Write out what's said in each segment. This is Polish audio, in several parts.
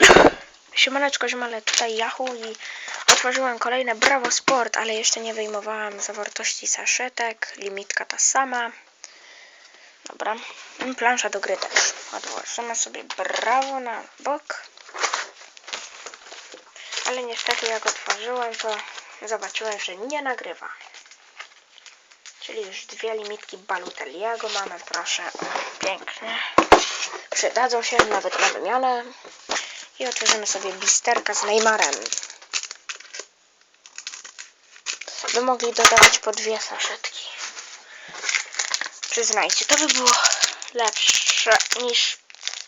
Siemaneczko, ziomale, tutaj Yahoo i otworzyłem kolejne Bravo Sport, ale jeszcze nie wyjmowałam zawartości saszetek, limitka ta sama. Dobra, plansza do gry też. Odłożymy sobie Bravo na bok. Ale niestety jak otworzyłem, to zobaczyłem, że nie nagrywa. Czyli już dwie limitki Baluteliego mamy, proszę. Pięknie. Przydadzą się nawet na wymianę. I otworzymy sobie blisterka z Neymarem. By mogli dodawać po dwie saszetki. Przyznajcie, to by było lepsze niż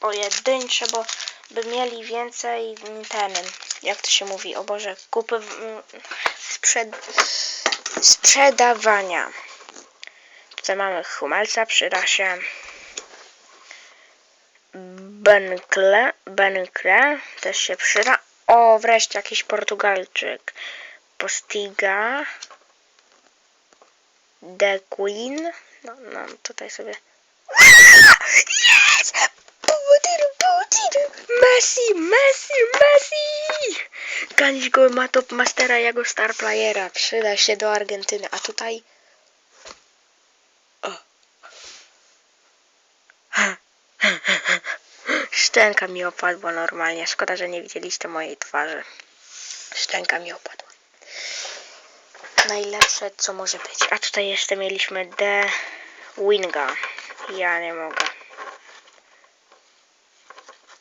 pojedyncze, bo by mieli więcej ten, jak to się mówi, o Boże, kupy sprzed, sprzedawania. Tutaj mamy Humelca, przyda się Benkle, Benkle też się przyda. O, wreszcie jakiś Portugalczyk. Postiga. The Queen. No, no, tutaj sobie. Yes! Budiru, budiru! Messi, Messi, Messi! Ganić go ma top mastera jako star playera. Przyda się do Argentyny. A tutaj... O. Szczęka mi opadła normalnie. Szkoda, że nie widzieliście mojej twarzy. Szczęka mi opadła. Najlepsze, co może być. A tutaj jeszcze mieliśmy The Winga. Ja nie mogę.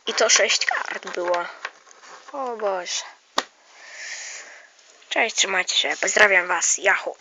I to sześć kart było. O Boże. Cześć, trzymajcie się. Pozdrawiam Was. Yahoo.